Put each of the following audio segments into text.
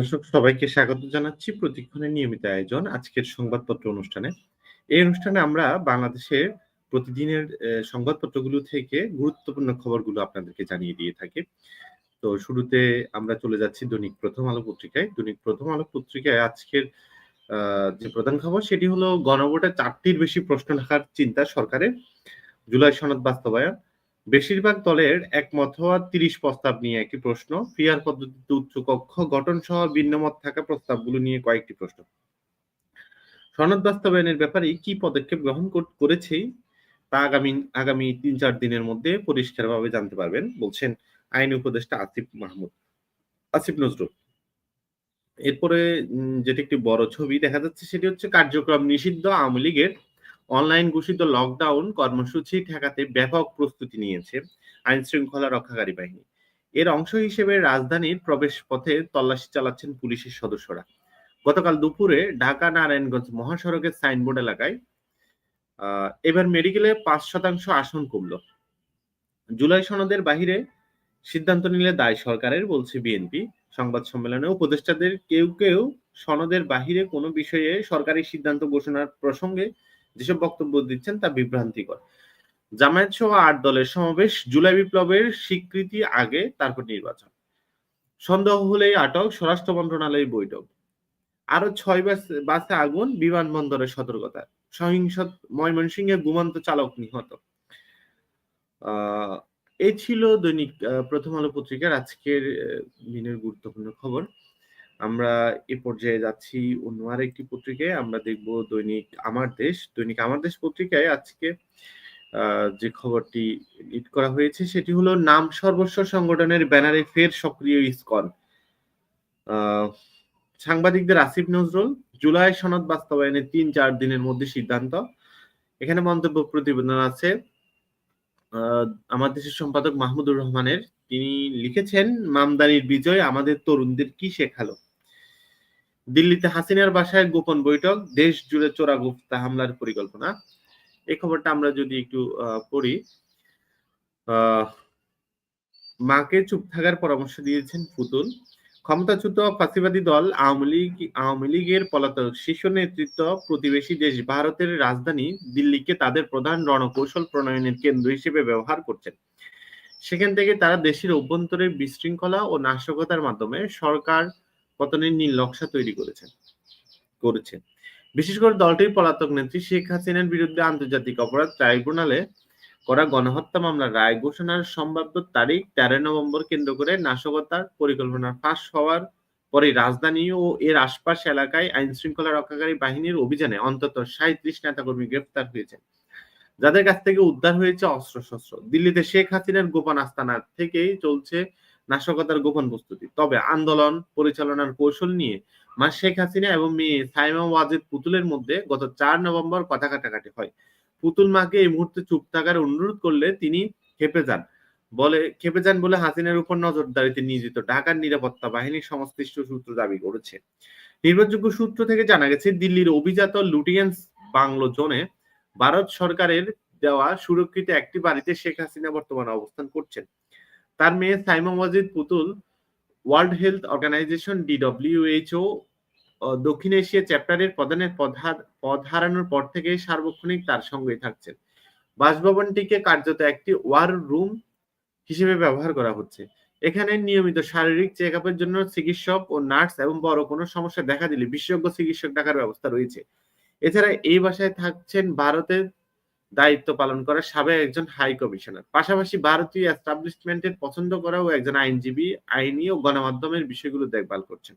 দর্শক, সবাইকে স্বাগত জানাচ্ছি প্রতিক্ষণের নিয়মিত আয়োজন আজকের সংবাদপত্র অনুষ্ঠানে। এই অনুষ্ঠানে আমরা বাংলাদেশের প্রতিদিনের সংবাদপত্রগুলো থেকে গুরুত্বপূর্ণ খবরগুলো আপনাদেরকে জানিয়ে দিয়ে থাকি। তো শুরুতে আমরা চলে যাচ্ছি দৈনিক প্রথম আলো পত্রিকায়। দৈনিক প্রথম আলো পত্রিকায় আজকের যে প্রধান খবর, সেটি হলো গণভোটে চারটির বেশি প্রশ্ন রাখার চিন্তা সরকারের। জুলাই সনদ বাস্তবায়ন। বেশিরভাগ দলের একমত হওয়া ৩০ প্রস্তাব নিয়ে একটি প্রশ্ন। পিআর পদ্ধতিতে উচ্চকক্ষ গঠন সহ ভিন্নমত থাকা প্রস্তাবগুলো নিয়ে কয়েকটি প্রশ্ন। সনদ বাস্তবায়নের ব্যাপারে কি পদক্ষেপ গ্রহণ করেছে তা আগামী আগামী ৩-৪ দিনের মধ্যে পরিষ্কারভাবে জানতে পারবেন, বলছেন আইন উপদেষ্টা আসিফ মাহমুদ আসিফ নজরুল। এরপরে যেটি একটি বড় ছবি দেখা যাচ্ছে সেটি হচ্ছে কার্যক্রম নিষিদ্ধ আওয়ামী লীগের অনলাইন ঘোষিত লকডাউন কর্মসূচি ঠেকাতে ব্যাপক প্রস্তুতি নিয়েছে আইন শৃঙ্খলা রক্ষাকারী বাহিনী। এর অংশ হিসেবে রাজধানীর প্রবেশ পথে তল্লাশি চালাচ্ছেন পুলিশের সদস্যরা। গতকাল দুপুরে ঢাকা নারায়ণগঞ্জ মহাসড়কের সাইনবোর্ড এলাকায় এবার মেডিকেলে পাঁচ শতাংশ আসন কমল। জুলাই সনদের বাহিরে সিদ্ধান্ত নিলে দায় সরকারের বলছে বিএনপি। সংবাদ সম্মেলনে উপদেষ্টাদের কেউ, কেউ সনদের বাহিরে কোনো বিষয়ে সরকারি সিদ্ধান্ত ঘোষণার প্রসঙ্গে যেসব বক্তব্য দিচ্ছেন তা বিভ্রান্তিকর। জামায়াত সহ ৮ দলের সমাবেশ জুলাই বিপ্লবের স্বীকৃতি আগে তারপর নির্বাচন। সন্দেহ হলেই আটক, স্বরাষ্ট্র মন্ত্রণালয়ের বৈঠক। আরও ছয় বাস আগুন বিমানবন্দরের সতর্কতা। সহিংস ময়মনসিংহে ঘুমন্ত চালক নিহত। এই ছিল দৈনিক প্রথম আলো পত্রিকার আজকের দিনের গুরুত্বপূর্ণ খবর। আমরা এ পর্যায়ে যাচ্ছি অন্য আরেকটি পত্রিকায়। আমরা দেখব দৈনিক আমার দেশ। দৈনিক আমার দেশ পত্রিকায় আজকে যে খবরটি লিড করা হয়েছে সেটি হলো নাম সর্বস্ব সংগঠনের ব্যানারে ফের সক্রিয় ইসকন। সাংবাদিকদের আসিফ নজরুল, জুলাই সনদ বাস্তবায়নের ৩-৪ দিনের মধ্যে সিদ্ধান্ত। এখানে মন্তব্য প্রতিবেদন আছে। আমার দেশের সম্পাদক মাহমুদুর রহমানের। তিনি লিখেছেন, মামদানির বিজয় আমাদের তরুণদের কি শেখালো? দিল্লিতে হাসিনার বাসায় গোপন বৈঠক, দেশ জুড়ে চোরাগুপ্তা হামলার পরিকল্পনা। এই খবরটা আমরা যদি একটু পড়ি। মাকে চুপ থাকার পরামর্শ দিয়েছেন পুতুল। ক্ষমতাচ্যুত ফ্যাসিবাদী দল আওয়ামী লীগ আওয়ামী লীগের পলাতক শীর্ষ নেতৃত্ব প্রতিবেশী দেশ ভারতের রাজধানী দিল্লিকে তাদের প্রধান রণকৌশল প্রণয়নের কেন্দ্র হিসেবে ব্যবহার করছেন। সেখান থেকে তারা দেশের অভ্যন্তরে বিশৃঙ্খলা ও নাশকতার মাধ্যমে সরকার পতনের নীল নকশা তৈরি করেছেন করেছে। বিশেষ করে দলটির পলাতক নেত্রী শেখ হাসিনার বিরুদ্ধে আন্তর্জাতিক অপরাধ ট্রাইব্যুনালে করা গণহত্যা মামলার রায় ঘোষণার সম্ভাব্য তারিখ ১৩ নভেম্বর কেন্দ্র করে নাশকতার পরিকল্পনা ফাঁস হওয়ার পরে রাজধানী ও এর আশপাশ এলাকায় আইন শৃঙ্খলা রক্ষাকারী বাহিনীর অভিযানে অন্তত ৩৭ নেতাকর্মী গ্রেফতার হয়েছেন। যাদের কাছ থেকে উদ্ধার হয়েছে অস্ত্রশস্ত্র। দিল্লিতে শেখ হাসিনার গোপন আস্তানা থেকেই চলছে নাশকতার গোপন প্রস্তুতি। তবে আন্দোলন পরিচালনার কৌশল নিয়ে মা শেখ হাসিনা এবং মেয়ে সাইমা ওয়াজেদ পুতুলের মধ্যে গত চার নভেম্বর কথা কাটাকাটি হয়। পুতুল মাকে এই মুহূর্তে চুপ থাকার অনুরোধ করলে তিনি ক্ষেপে যান। বলে, ক্ষেপে যান বলে হাসিনার উপর নজরদারিতে নিয়োজিত ঢাকার নিরাপত্তা বাহিনীর সংশ্লিষ্ট সূত্র দাবি করেছে। নির্ভরযোগ্য সূত্র থেকে জানা গেছে, দিল্লির অভিজাত লুটিয়েন্স বাংলো জোনে ভারত সরকারের দেওয়া সুরক্ষিত একটি বাড়িতে শেখ হাসিনা বর্তমানে অবস্থান করছেন। তার মেয়ে সাইমা ওয়াজেদ পুতুল ওয়ার্ল্ড হেলথ অর্গানাইজেশন ডিডব্লিউএইচও দক্ষিণ এশিয়া চ্যাপ্টারের প্রধানের পদ হার হারানোর পর থেকে সার্বক্ষণিক তার সঙ্গেই থাকছেন। বাসভবনটিকে কার্যত একটি ওয়ার রুম হিসেবে ব্যবহার করা হচ্ছে। এখানে নিয়মিত শারীরিক চেক আপের জন্য চিকিৎসক ও নার্স এবং বড় কোনো সমস্যা দেখা দিলে বিশেষজ্ঞ চিকিৎসক ডাকার ব্যবস্থা রয়েছে। এছাড়া এই বাসায় থাকছেন ভারতের দায়িত্ব পালন করা সাবেক একজন হাই কমিশনার। পাশাপাশি ভারতীয় এস্টাবলিশমেন্টের পছন্দ করা ও একজন আইনজীবী, আইনি ও গণমাধ্যমের বিষয়গুলো দেখভাল করছেন।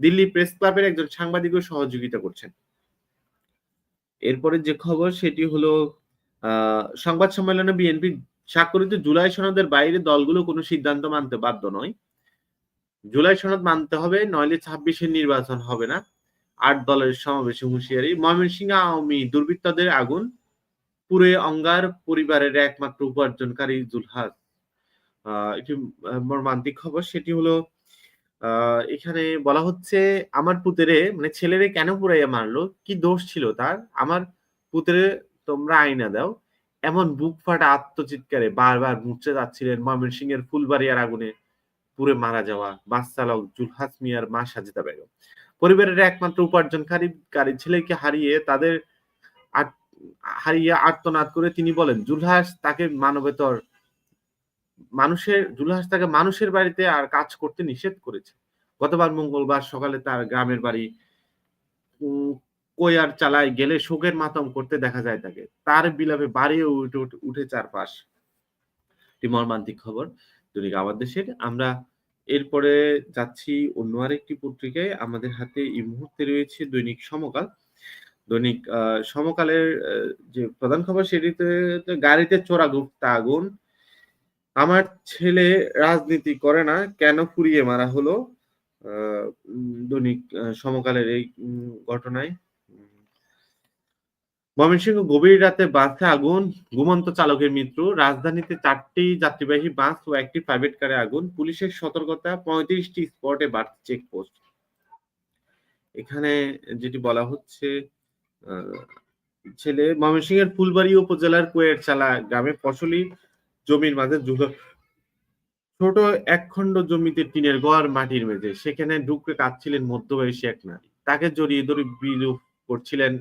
দিল্লি প্রেস ক্লাবের একজন সাংবাদিকও সহযোগিতা করছেন। এরপরে যে খবর সেটি হলো সংবাদ সম্মেলনে বিএনপি স্বাক্ষরিত জুলাই সনদের বাইরে দলগুলো কোনো সিদ্ধান্ত মানতে বাধ্য নয়। জুলাই সনদ মানতে হবে নইলে ২৬ এর নির্বাচন হবে না। আট দলের সমাবেশে হুঁশিয়ারি। ময়মনসিংহ আওয়ামী দুর্বৃত্তদের আগুন পুড়ে অঙ্গার পরিবারের একমাত্র উপার্জনকারী জুলহাস। একটি মর্মান্তিক খবর সেটি হলো এখানে বলা হচ্ছে, আমার পুতেরে মানে ছেলেরে কেন পুড়াইয়া মারলো? কি দোষ ছিল তার? আমার পুতেরে তোমরা আইনা দাও। এমন বুক ফাটা আত্মচিৎকারে বারবার মূর্ছা যাচ্ছিলেন ময়মনসিংহের ফুলবাড়িয়ার আগুনে পুড়ে মারা যাওয়া বাস চালক জুলহাস মিয়ার মা সাজিদা বেগম পরিবারের একমাত্র উপার্জনকারী, কারী ছেলেকে হারিয়ে তাদের হারিয়ে আর্তনাদ করে তিনি বলেন, জুলহাস তাকে মানবেতর, মানুষের, জুলহাস তাকে মানুষের বাড়িতে আর কাজ করতে নিষেধ করেছে। গতবার মঙ্গলবার সকালে তার গ্রামের বাড়ি কোয়ার চালায় গেলে শোকের মাতম করতে দেখা যায় তাকে। তার বিলাপে বাড়িও উঠে উঠে- চারপাশ। মর্মান্তিক খবর। দৈনিক আমার দেশের, আমরা এরপরে যাচ্ছি অন্য আরেকটি পত্রিকায়। আমাদের হাতে এই মুহূর্তে রয়েছে দৈনিক সমকাল। দৈনিক সমকালের যে প্রধান খবর সেটিতে গাড়িতে চোরা গুপ্তা আগুন। আমার ছেলে রাজনীতি করে না, কেন পুড়িয়ে মারা হলো? দৈনিক সমকালের এই ঘটনায়। ময়মনসিংহ গভীর রাতে বাসে আগুন, ঘুমন্ত চালকের মৃত্যু। রাজধানীতে চারটি যাত্রীবাহী বাস ও একটি প্রাইভেট কারে আগুন। পুলিশের সতর্কতা, পঁয়ত্রিশটি স্পটে বাড়তি চেকপোস্ট। এখানে যেটি বলা হচ্ছে ছেলে ময়মনসিংহের ফুলবাড়ি উপজেলার কুয়ের চালা গ্রামে ফসলি জমির মাঝে ছোট এক খণ্ড জমিতে টিনের ঘর মাটির মেঝে। সেখানে ঢুকে কাঁদছিলেন মধ্যবয়সী এক নারী। তাকে জড়িয়ে ধরে বিলুপ করছিলেন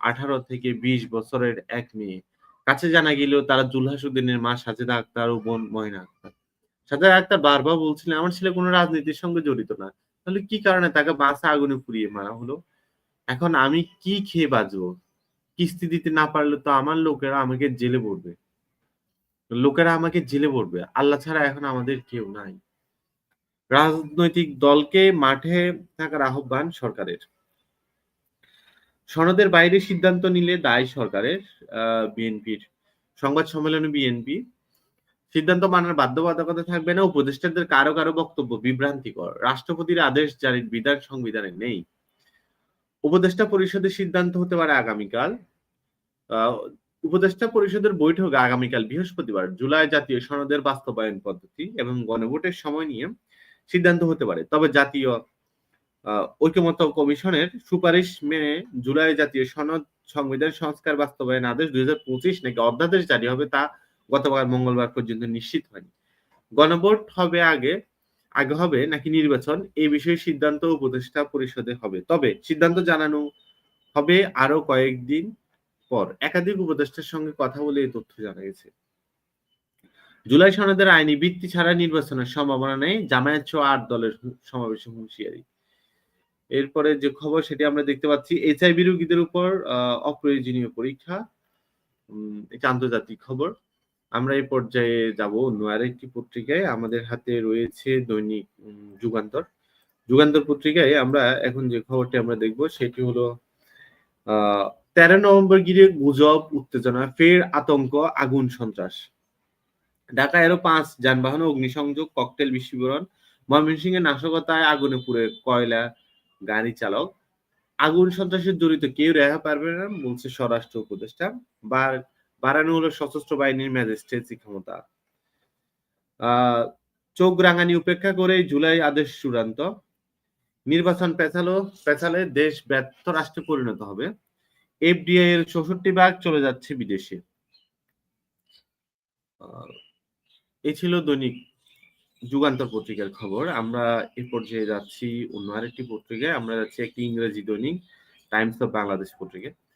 আঠারো থেকে বিশ বছরের এক মেয়ে। কাছে জানা গেল তারা জুলহাসুদ্দিনের মা সাজেদা আক্তার ও বোন ময়না আক্তার। সাজেদা আক্তার বারবার বলছিলেন, আমার ছেলে কোনো রাজনীতির সঙ্গে জড়িত না। তাহলে কি কারণে তাকে বাসা আগুনে পুড়িয়ে মারা হলো? এখন আমি কি খেয়ে বাঁচবো? কিস্তি দিতে না পারলে তো আমার লোকেরা আমাকে জেলে পড়বে। লোকেরা আমাকে জেলে পড়বে। আল্লাহ ছাড়া এখন আমাদের কেউ নাই। রাজনৈতিক দলকে মাঠে থাকার আহ্বান সরকারের। সনদের বাইরে সিদ্ধান্ত নিলে দায় সরকারের বিএনপির। সংবাদ সম্মেলনে বিএনপি। সিদ্ধান্ত মানার বাধ্যবাধকতা থাকবে না। উপদেষ্টাদের কারও কারও বক্তব্য বিভ্রান্তিকর। রাষ্ট্রপতির আদেশ জারির বিধান সংবিধানে নেই। উপদেষ্টা পরিষদের সিদ্ধান্ত হতে পারে আগামীকাল। উপদেষ্টা পরিষদের বৈঠক আগামীকাল বৃহস্পতিবার, জুলাই জাতীয় সনদের বাস্তবায়ন পদ্ধতি এবং গণভোটের সময় নিয়ে সিদ্ধান্ত হতে পারে। তবে জাতীয় ঐকমত্য কমিশনের সুপারিশ মেনে জুলাই জাতীয় সনদ সংবিধান সংস্কার বাস্তবায়ন আদেশ দুই হাজার পঁচিশ নাকি অধ্যাদেশ জারি হবে তা গতকাল মঙ্গলবার পর্যন্ত নিশ্চিত হয়নি। গণভোট হবে আগে আগে হবে নাকি নির্বাচন? এই বিষয়ে সিদ্ধান্ত উপদেষ্টা পরিষদে হবে। তবে সিদ্ধান্ত জানানো হবে আরও কয়েকদিন পর। একাধিক উপদেষ্টার সঙ্গে কথা বলে এই তথ্য জানা গেছে। জুলাই সনদের আইনি ভিত্তি ছাড়া নির্বাচনের সম্ভাবনা নেই। জামায়াত সহ আট দলের সমাবেশে হুঁশিয়ারি। এরপরে যে খবর সেটি আমরা দেখতে পাচ্ছি এইচআইভি রোগীদের উপর অপ্রয়োজনীয় পরীক্ষা। এটা আন্তর্জাতিক খবর। আমরা এই পর্যায়ে যাব। অন্য আরেকটি পত্রিকায় আমাদের হাতে রয়েছে দৈনিক যুগান্তর। যুগান্তর পত্রিকায় আমরা এখন যে খবরটি আমরা দেখব সেটি হলো তেরো নভেম্বর গিরে গুজব, উত্তেজনা, ফের আতঙ্ক, আগুন, সন্ত্রাস। ঢাকা এরো পাঁচ, যানবাহন, অগ্নিসংযোগ, ককটেল, বিস্ফোরণ, ময়মনসিংহের নাশকতায় আগুনে পুড়ে কয়লা গাড়ি চালক। আগুন, সন্ত্রাসের জড়িত কেউ রেহা পারবে না, বলছে স্বরাষ্ট্র উপদেষ্টা। বার বাড়ানো হলো সশস্ত্র বাহিনীর ম্যাজিস্ট্রেসি ক্ষমতা চোখ রাঙানি উপেক্ষা করে জুলাই আদেশ চূড়ান্ত। নির্বাচন পেছালো পেছালে দেশ ব্যর্থ রাষ্ট্রে পরিণত হবে। এফডিআই এর চৌষট্টি ভাগ চলে যাচ্ছে বিদেশে। এই ছিল দৈনিক যুগান্তর পত্রিকার খবর। আমরা এ পর্যায়ে যাচ্ছি অন্য আরেকটি পত্রিকায়। আমরা যাচ্ছি একটি ইংরেজি দৈনিক টাইমস অফ বাংলাদেশ পত্রিকা আহ,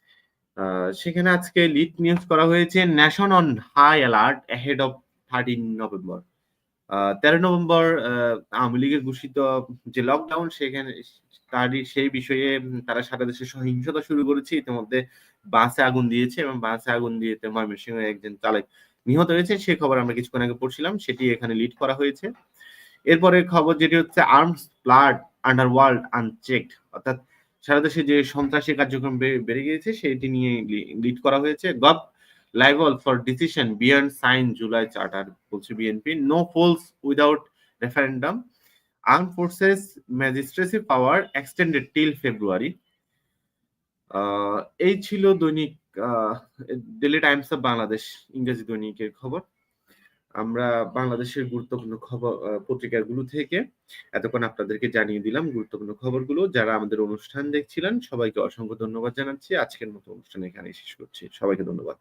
সেখানে আজকে লিড নিউজ করা হয়েছে nation on high alert ahead of thirteen November তেরো নভেম্বর আওয়ামী লীগের ঘোষিত যে লকডাউন সেখানে তারই, সেই বিষয়ে তারা সারা দেশে সহিংসতা শুরু করেছে। ইতিমধ্যে বাসে আগুন দিয়েছে এবং বাসে আগুন দিয়ে ময়মনসিংহ একজন চালক নিহত হয়েছে সে খবর আমরা কিছুক্ষণ আগে পড়ছিলাম, সেটি এখানে লিড করা হয়েছে। এরপরে খবর যেটি হচ্ছে arms blood underworld unchecked অর্থাৎ সারা দেশে যে সন্ত্রাসী কার্যক্রম বেড়ে গিয়েছে, সেটি নিয়ে লিড করা হয়েছে। Gov লাইভল for decision beyond sign July charter, বলছে BNP. No polls without referendum. Arm forces magistracy power extended till February. এই ছিল দৈনিক ডেলি টাইমস অফ বাংলাদেশ, ইংরেজি দৈনিকের খবর। আমরা বাংলাদেশের গুরুত্বপূর্ণ খবর পত্রিকাগুলো থেকে এতক্ষণ আপনাদেরকে জানিয়ে দিলাম গুরুত্বপূর্ণ খবরগুলো। যারা আমাদের অনুষ্ঠান দেখছিলেন, সবাইকে অসংখ্য ধন্যবাদ জানাচ্ছি। আজকের মতো অনুষ্ঠান এখানে শেষ করছি। সবাইকে ধন্যবাদ।